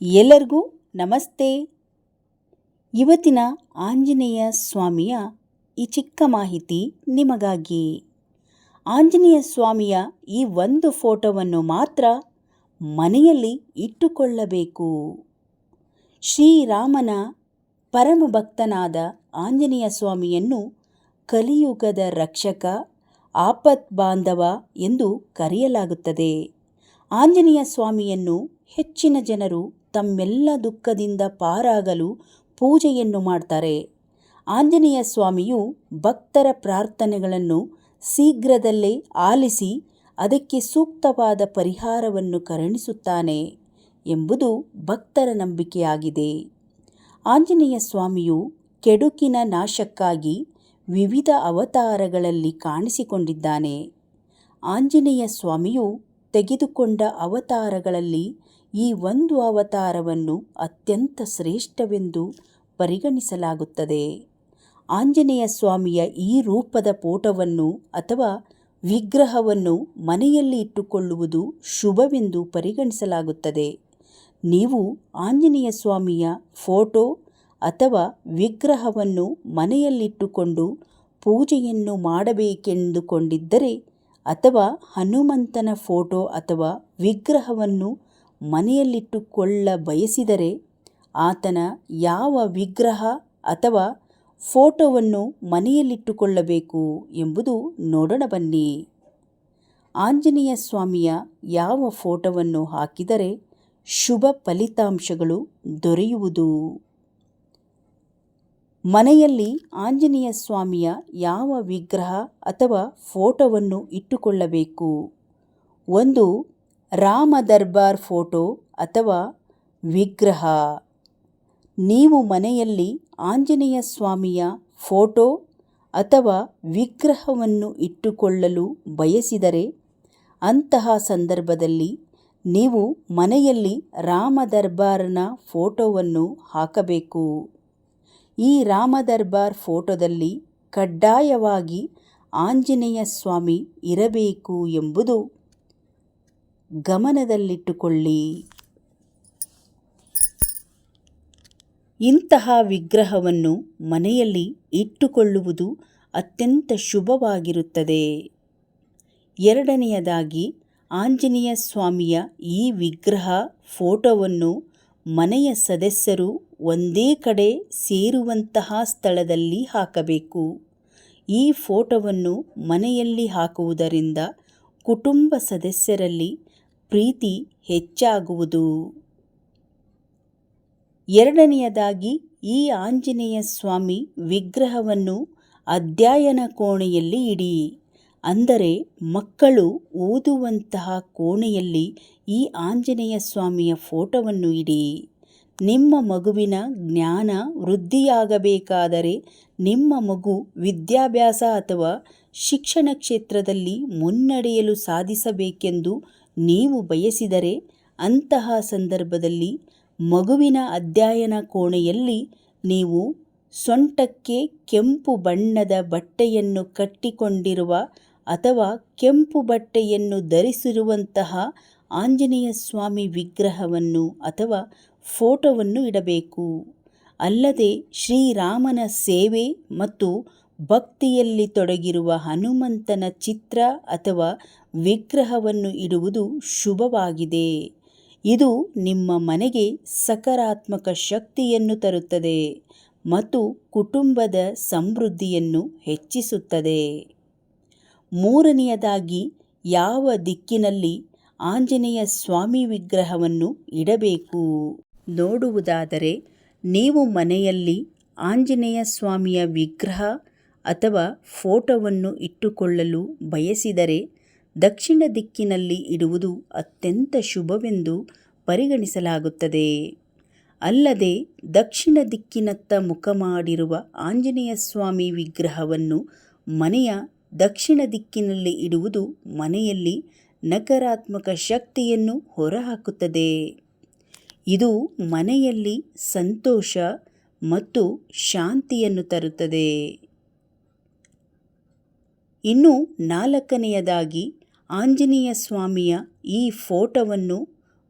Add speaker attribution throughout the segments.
Speaker 1: ಎಲ್ಲರಿಗೂ ನಮಸ್ತೆ. ಇವತ್ತಿನ ಆಂಜನೇಯ ಸ್ವಾಮಿಯ ಈ ಚಿಕ್ಕ ಮಾಹಿತಿ ನಿಮಗಾಗಿ. ಆಂಜನೇಯ ಸ್ವಾಮಿಯ ಈ ಒಂದು ಫೋಟೋವನ್ನು ಮಾತ್ರ ಮನೆಯಲ್ಲಿ ಇಟ್ಟುಕೊಳ್ಳಬೇಕು. ಶ್ರೀರಾಮನ ಪರಮ ಭಕ್ತನಾದ ಆಂಜನೇಯ ಸ್ವಾಮಿಯನ್ನು ಕಲಿಯುಗದ ರಕ್ಷಕ ಆಪತ್ ಬಾಂಧವ ಎಂದು ಕರೆಯಲಾಗುತ್ತದೆ. ಆಂಜನೇಯ ಸ್ವಾಮಿಯನ್ನು ಹೆಚ್ಚಿನ ಜನರು ತಮ್ಮೆಲ್ಲ ದುಃಖದಿಂದ ಪಾರಾಗಲು ಪೂಜೆಯನ್ನು ಮಾಡ್ತಾರೆ. ಆಂಜನೇಯ ಸ್ವಾಮಿಯು ಭಕ್ತರ ಪ್ರಾರ್ಥನೆಗಳನ್ನು ಶೀಘ್ರದಲ್ಲೇ ಆಲಿಸಿ ಅದಕ್ಕೆ ಸೂಕ್ತವಾದ ಪರಿಹಾರವನ್ನು ಕರುಣಿಸುತ್ತಾನೆ ಎಂಬುದು ಭಕ್ತರ ನಂಬಿಕೆಯಾಗಿದೆ. ಆಂಜನೇಯ ಸ್ವಾಮಿಯು ಕೆಡುಕಿನ ನಾಶಕ್ಕಾಗಿ ವಿವಿಧ ಅವತಾರಗಳಲ್ಲಿ ಕಾಣಿಸಿಕೊಂಡಿದ್ದಾನೆ. ಆಂಜನೇಯ ಸ್ವಾಮಿಯು ತೆಗೆದುಕೊಂಡ ಅವತಾರಗಳಲ್ಲಿ ಈ ಒಂದು ಅವತಾರವನ್ನು ಅತ್ಯಂತ ಶ್ರೇಷ್ಠವೆಂದು ಪರಿಗಣಿಸಲಾಗುತ್ತದೆ. ಆಂಜನೇಯ ಸ್ವಾಮಿಯ ಈ ರೂಪದ ಪೋಟವನ್ನು ಅಥವಾ ವಿಗ್ರಹವನ್ನು ಮನೆಯಲ್ಲಿ ಇಟ್ಟುಕೊಳ್ಳುವುದು ಶುಭವೆಂದು ಪರಿಗಣಿಸಲಾಗುತ್ತದೆ. ನೀವು ಆಂಜನೇಯ ಸ್ವಾಮಿಯ ಫೋಟೋ ಅಥವಾ ವಿಗ್ರಹವನ್ನು ಮನೆಯಲ್ಲಿಟ್ಟುಕೊಂಡು ಪೂಜೆಯನ್ನು ಮಾಡಬೇಕೆಂದುಕೊಂಡಿದ್ದರೆ ಅಥವಾ ಹನುಮಂತನ ಫೋಟೋ ಅಥವಾ ವಿಗ್ರಹವನ್ನು ಮನೆಯಲ್ಲಿಟ್ಟುಕೊಳ್ಳ ಬಯಸಿದರೆ ಆತನ ಯಾವ ವಿಗ್ರಹ ಅಥವಾ ಫೋಟೋವನ್ನು ಮನೆಯಲ್ಲಿಟ್ಟುಕೊಳ್ಳಬೇಕು ಎಂಬುದು ನೋಡೋಣ ಬನ್ನಿ. ಆಂಜನೇಯ ಸ್ವಾಮಿಯ ಯಾವ ಫೋಟೋವನ್ನು ಹಾಕಿದರೆ ಶುಭ ಫಲಿತಾಂಶಗಳು ದೊರೆಯುವುದು? ಮನೆಯಲ್ಲಿ ಆಂಜನೇಯ ಸ್ವಾಮಿಯ ಯಾವ ವಿಗ್ರಹ ಅಥವಾ ಫೋಟೋವನ್ನು ಇಟ್ಟುಕೊಳ್ಳಬೇಕು? ಒಂದು ರಾಮ ದರ್ಬಾರ್ ಫೋಟೋ ಅಥವಾ ವಿಗ್ರಹ. ನೀವು ಮನೆಯಲ್ಲಿ ಆಂಜನೇಯ ಸ್ವಾಮಿಯ ಫೋಟೋ ಅಥವಾ ವಿಗ್ರಹವನ್ನು ಇಟ್ಟುಕೊಳ್ಳಲು ಬಯಸಿದರೆ, ಅಂತಹ ಸಂದರ್ಭದಲ್ಲಿ ನೀವು ಮನೆಯಲ್ಲಿ ರಾಮ ದರ್ಬಾರ್ನ ಫೋಟೋವನ್ನು ಹಾಕಬೇಕು. ಈ ರಾಮ ದರ್ಬಾರ್ ಫೋಟೋದಲ್ಲಿ ಕಡ್ಡಾಯವಾಗಿ ಆಂಜನೇಯ ಸ್ವಾಮಿ ಇರಬೇಕು ಎಂಬುದು ಗಮನದಲ್ಲಿಟ್ಟುಕೊಳ್ಳಿ. ಇಂತಹ ವಿಗ್ರಹವನ್ನು ಮನೆಯಲ್ಲಿ ಇಟ್ಟುಕೊಳ್ಳುವುದು ಅತ್ಯಂತ ಶುಭವಾಗಿರುತ್ತದೆ. ಎರಡನೆಯದಾಗಿ, ಆಂಜನೇಯ ಸ್ವಾಮಿಯ ಈ ವಿಗ್ರಹ ಫೋಟೋವನ್ನು ಮನೆಯ ಸದಸ್ಯರು ಒಂದೇ ಕಡೆ ಸೇರುವಂತಹ ಸ್ಥಳದಲ್ಲಿ ಹಾಕಬೇಕು. ಈ ಫೋಟೋವನ್ನು ಮನೆಯಲ್ಲಿ ಹಾಕುವುದರಿಂದ ಕುಟುಂಬ ಸದಸ್ಯರಲ್ಲಿ ಪ್ರೀತಿ ಹೆಚ್ಚಾಗುವುದು. ಎರಡನೆಯದಾಗಿ, ಈ ಆಂಜನೇಯ ಸ್ವಾಮಿ ವಿಗ್ರಹವನ್ನು ಅಧ್ಯಯನ ಕೋಣೆಯಲ್ಲಿ ಇಡಿ. ಅಂದರೆ, ಮಕ್ಕಳು ಓದುವಂತಹ ಕೋಣೆಯಲ್ಲಿ ಈ ಆಂಜನೇಯ ಸ್ವಾಮಿಯ ಫೋಟೋವನ್ನು ಇಡಿ. ನಿಮ್ಮ ಮಗುವಿನ ಜ್ಞಾನ ವೃದ್ಧಿಯಾಗಬೇಕಾದರೆ ನಿಮ್ಮ ಮಗು ವಿದ್ಯಾಭ್ಯಾಸ ಅಥವಾ ಶಿಕ್ಷಣ ಕ್ಷೇತ್ರದಲ್ಲಿ ಮುನ್ನಡೆಯಲು ಸಾಧಿಸಬೇಕೆಂದು ನೀವು ಬಯಸಿದರೆ ಅಂತಹ ಸಂದರ್ಭದಲ್ಲಿ ಮಗುವಿನ ಅಧ್ಯಯನ ಕೋಣೆಯಲ್ಲಿ ನೀವು ಸೊಂಟಕ್ಕೆ ಕೆಂಪು ಬಣ್ಣದ ಬಟ್ಟೆಯನ್ನು ಕಟ್ಟಿಕೊಂಡಿರುವ ಅಥವಾ ಕೆಂಪು ಬಟ್ಟೆಯನ್ನು ಧರಿಸಿರುವಂತಹ ಆಂಜನೇಯ ಸ್ವಾಮಿ ವಿಗ್ರಹವನ್ನು ಅಥವಾ ಫೋಟೋವನ್ನು ಇಡಬೇಕು. ಅಲ್ಲದೆ ಶ್ರೀರಾಮನ ಸೇವೆ ಮತ್ತು ಭಕ್ತಿಯಲ್ಲಿ ತೊಡಗಿರುವ ಹನುಮಂತನ ಚಿತ್ರ ಅಥವಾ ವಿಗ್ರಹವನ್ನು ಇಡುವುದು ಶುಭವಾಗಿದೆ. ಇದು ನಿಮ್ಮ ಮನೆಗೆ ಸಕಾರಾತ್ಮಕ ಶಕ್ತಿಯನ್ನು ತರುತ್ತದೆ ಮತ್ತು ಕುಟುಂಬದ ಸಮೃದ್ಧಿಯನ್ನು ಹೆಚ್ಚಿಸುತ್ತದೆ. ಮೂರನೆಯದಾಗಿ, ಯಾವ ದಿಕ್ಕಿನಲ್ಲಿ ಆಂಜನೇಯ ಸ್ವಾಮಿ ವಿಗ್ರಹವನ್ನು ಇಡಬೇಕು? ನೋಡುವುದಾದರೆ, ನೀವು ಮನೆಯಲ್ಲಿ ಆಂಜನೇಯ ಸ್ವಾಮಿಯ ವಿಗ್ರಹ ಅಥವಾ ಫೋಟೋವನ್ನು ಇಟ್ಟುಕೊಳ್ಳಲು ಬಯಸಿದರೆ ದಕ್ಷಿಣ ದಿಕ್ಕಿನಲ್ಲಿ ಇಡುವುದು ಅತ್ಯಂತ ಶುಭವೆಂದು ಪರಿಗಣಿಸಲಾಗುತ್ತದೆ. ಅಲ್ಲದೆ ದಕ್ಷಿಣ ದಿಕ್ಕಿನತ್ತ ಮುಖ ಮಾಡಿರುವ ಆಂಜನೇಯ ಸ್ವಾಮಿ ವಿಗ್ರಹವನ್ನು ಮನೆಯ ದಕ್ಷಿಣ ದಿಕ್ಕಿನಲ್ಲಿ ಇಡುವುದು ಮನೆಯಲ್ಲಿ ನಕಾರಾತ್ಮಕ ಶಕ್ತಿಯನ್ನು ಹೊರಹಾಕುತ್ತದೆ. ಇದು ಮನೆಯಲ್ಲಿ ಸಂತೋಷ ಮತ್ತು ಶಾಂತಿಯನ್ನು ತರುತ್ತದೆ. ಇನ್ನು ನಾಲ್ಕನೆಯದಾಗಿ ಆಂಜನೇಯ ಸ್ವಾಮಿಯ ಈ ಫೋಟೋವನ್ನು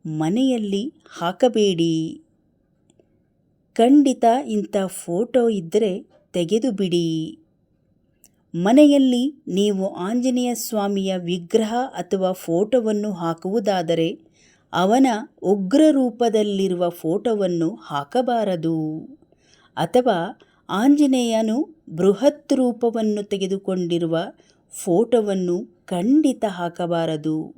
Speaker 1: ಮನೆಯಲ್ಲಿ ಹಾಕಬೇಡಿ. ಖಂಡಿತ ಇಂಥ ಫೋಟೋ ಇದ್ದರೆ ತೆಗೆದು ಬಿಡಿ ಮನೆಯಲ್ಲಿ ನೀವು ಆಂಜನೇಯ ಸ್ವಾಮಿಯ ವಿಗ್ರಹ ಅಥವಾ ಫೋಟೋವನ್ನು ಹಾಕುವುದಾದರೆ ಅವನ ಉಗ್ರ ರೂಪದಲ್ಲಿರುವ ಫೋಟೋವನ್ನು ಹಾಕಬಾರದು. ಅಥವಾ ಆಂಜನೇಯನು ಬೃಹತ್ ರೂಪವನ್ನು ತೆಗೆದುಕೊಂಡಿರುವ ಫೋಟೋವನ್ನು ಖಂಡಿತ ಹಾಕಬಾರದು.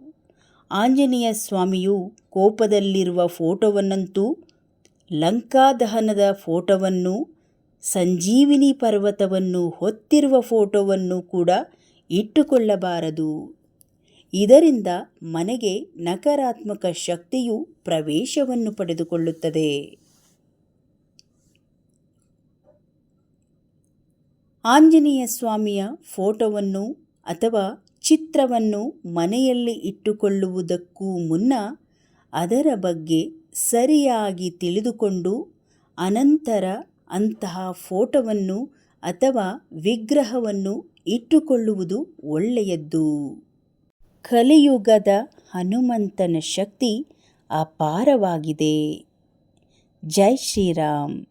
Speaker 1: ಆಂಜನೇಯ ಸ್ವಾಮಿಯು ಕೋಪದಲ್ಲಿರುವ ಫೋಟೋವನ್ನಂತೂ ಲಂಕಾದಹನದ ಫೋಟೋವನ್ನು, ಸಂಜೀವಿನಿ ಪರ್ವತವನ್ನು ಹೊತ್ತಿರುವ ಫೋಟೋವನ್ನು ಕೂಡ ಇಟ್ಟುಕೊಳ್ಳಬಾರದು. ಇದರಿಂದ ಮನೆಗೆ ನಕಾರಾತ್ಮಕ ಶಕ್ತಿಯು ಪ್ರವೇಶವನ್ನು ಪಡೆದುಕೊಳ್ಳುತ್ತದೆ. ಆಂಜನೇಯ ಸ್ವಾಮಿಯ ಫೋಟೋವನ್ನು ಅಥವಾ ಚಿತ್ರವನ್ನು ಮನೆಯಲ್ಲಿ ಇಟ್ಟುಕೊಳ್ಳುವುದಕ್ಕೂ ಮುನ್ನ ಅದರ ಬಗ್ಗೆ ಸರಿಯಾಗಿ ತಿಳಿದುಕೊಂಡು ಅನಂತರ ಅಂತಹ ಫೋಟೋವನ್ನು ಅಥವಾ ವಿಗ್ರಹವನ್ನು ಇಟ್ಟುಕೊಳ್ಳುವುದು ಒಳ್ಳೆಯದ್ದು. ಕಲಿಯುಗದ ಹನುಮಂತನ ಶಕ್ತಿ ಅಪಾರವಾಗಿದೆ. ಜೈ ಶ್ರೀರಾಮ್.